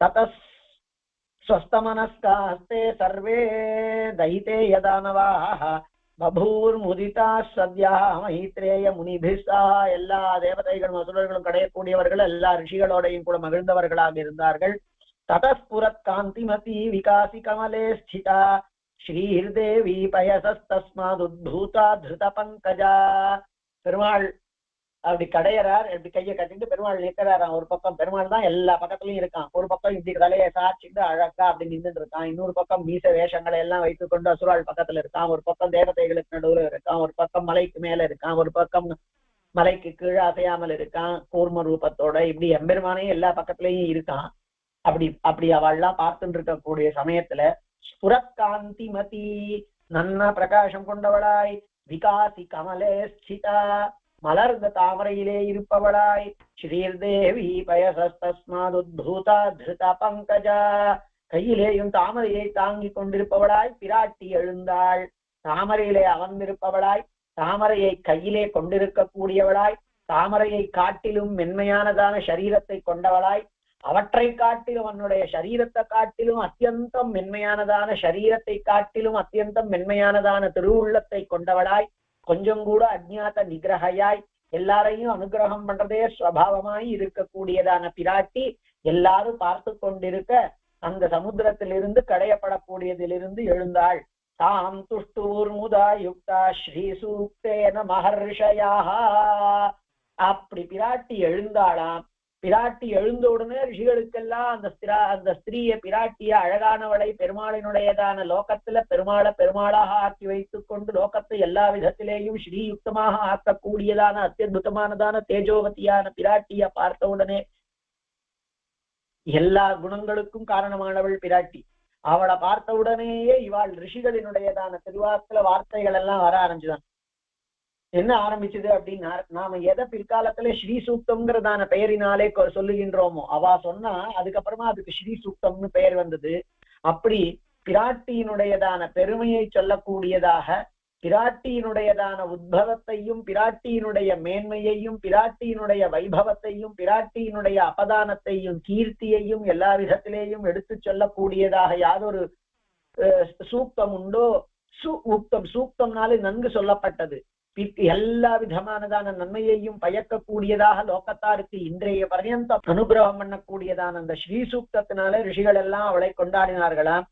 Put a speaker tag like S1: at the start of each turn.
S1: ततः स्वस्थमनस्कास्ते सर्वे दयिते यदानवाः பபூர்முதிதா சத்யா மைத்ரேய முனிபிஸ்தா எல்லா தேவதைகளும் அசுரர்களும் கடையக்கூடியவர்கள் எல்லா ரிஷிகளோடையும் கூட மகிழ்ந்தவர்களாக இருந்தார்கள் ததஸ்புரத் காந்திமதி விகாசி கமலே ஸ்திதா ஸ்ரீர்தேவி பயசஸ்தஸ்மாத் உத்பூதா திருத பங்கஜா பெருமாள் அப்படி கடையறார் இப்படி கையை கட்டிட்டு பெருமாள் நிற்கிறாராம். ஒரு பக்கம் பெருமாள் தான் எல்லா பக்கத்துலயும் இருக்கான். ஒரு பக்கம் இப்படி தலையை சாச்சிட்டு அழகா அப்படி நின்றுட்டு இருக்கான். இன்னொரு பக்கம் மீச வேஷங்களை எல்லாம் வைத்துக் கொண்டு அசுராள் பக்கத்துல இருக்கான். ஒரு பக்கம் தேவதைகளுக்கு நடுவுல இருக்கான். ஒரு பக்கம் மலைக்கு மேல இருக்கான். ஒரு பக்கம் மலைக்கு கீழே அசையாமல் இருக்கான். கூர்ம ரூபத்தோட இப்படி எம்பெருமானையும் எல்லா பக்கத்துலயும் இருக்கான். அப்படி அப்படி அவள்லாம் பார்த்துட்டு இருக்கக்கூடிய சமயத்துல ஸ்புரக்காந்தி மதி நன்ன பிரகாசம் கொண்டவளாய் விகாசி கமலே ஸ்திதா மலர்ந்த தாமரையிலே இருப்பவளாய் ஸ்ரீர்தேவி பயசஸ்தஸ்மாத் திருத பங்கஜா. கையிலேயும் தாமரையை தாங்கிக் கொண்டிருப்பவளாய் பிராட்டி எழுந்தாள். தாமரையிலே அமர்ந்திருப்பவளாய் தாமரையை கையிலே கொண்டிருக்கக்கூடியவளாய் தாமரையை காட்டிலும் மென்மையானதான சரீரத்தை கொண்டவளாய் அவற்றை காட்டிலும் அவனுடைய சரீரத்தை காட்டிலும் அத்தியந்தம் மென்மையானதான சரீரத்தை காட்டிலும் அத்தியந்தம் மென்மையானதான திருவுள்ளத்தை கொண்டவளாய் கொஞ்சம் கூட அஜ்ஞாத நிகிரகையாய் எல்லாரையும் அனுகிரகம் பண்றதே சுவாவமாய் இருக்கக்கூடியதான பிராட்டி எல்லாரும் பார்த்து கொண்டிருக்க அந்த சமுத்திரத்திலிருந்து கடையப்படக்கூடியதிலிருந்து எழுந்தாள். தாம் துஷ்டூர் முதா யுக்தா ஸ்ரீ சூக்தேன மகர்ஷயா அப்படி பிராட்டி எழுந்தாளாம். பிராட்டி எழுந்த உடனே ரிஷிகளுக்கெல்லாம் அந்த ஸ்திரா அந்த ஸ்திரீய பிராட்டிய அழகானவளை பெருமாளினுடையதான லோகத்துல பெருமாளை பெருமாளாக ஆக்கி வைத்துக் கொண்டு லோகத்தை எல்லா விதத்திலேயும் ஸ்ரீயுக்தமாக ஆக்கக்கூடியதான அத்தியுதமானதான தேஜோவதியான பிராட்டிய பார்த்த உடனே எல்லா குணங்களுக்கும் காரணமானவள் பிராட்டி. அவளை பார்த்த உடனேயே இவாள் ரிஷிகளினுடையதான திருவார்த்தல வார்த்தைகள் எல்லாம் வர ஆரம்பிச்சுதான். என்ன ஆரம்பிச்சது அப்படின்னா நாம எதை பிற்காலத்துல ஸ்ரீ சூக்தம்ங்கிறதான பெயரினாலே சொல்லுகின்றோமோ அவ சொன்னா அதுக்கப்புறமா அதுக்கு ஸ்ரீ சூக்தம்னு பெயர் வந்தது. அப்படி பிராட்டியினுடையதான பெருமையை சொல்லக்கூடியதாக பிராட்டியினுடையதான உத்பவத்தையும் பிராட்டியினுடைய மேன்மையையும் பிராட்டியினுடைய வைபவத்தையும் பிராட்டியினுடைய அபதானத்தையும் கீர்த்தியையும் எல்லா விதத்திலேயும் எடுத்துச் சொல்லக்கூடியதாக யாதொரு அஹ், சூக்தம் உண்டோ சு உக்தம் சூக்தம்னாலே நன்கு சொல்லப்பட்டது. எல்லா விதமானதான நன்மையையும் பயக்கக்கூடியதாக லோகத்தாருக்கு இன்றைய பர்யந்தம் அனுகிரகம் பண்ணக்கூடியதான அந்த ஸ்ரீ சூக்தத்தினால ரிஷிகள் எல்லாம் அவளை கொண்டாடினார்களாம்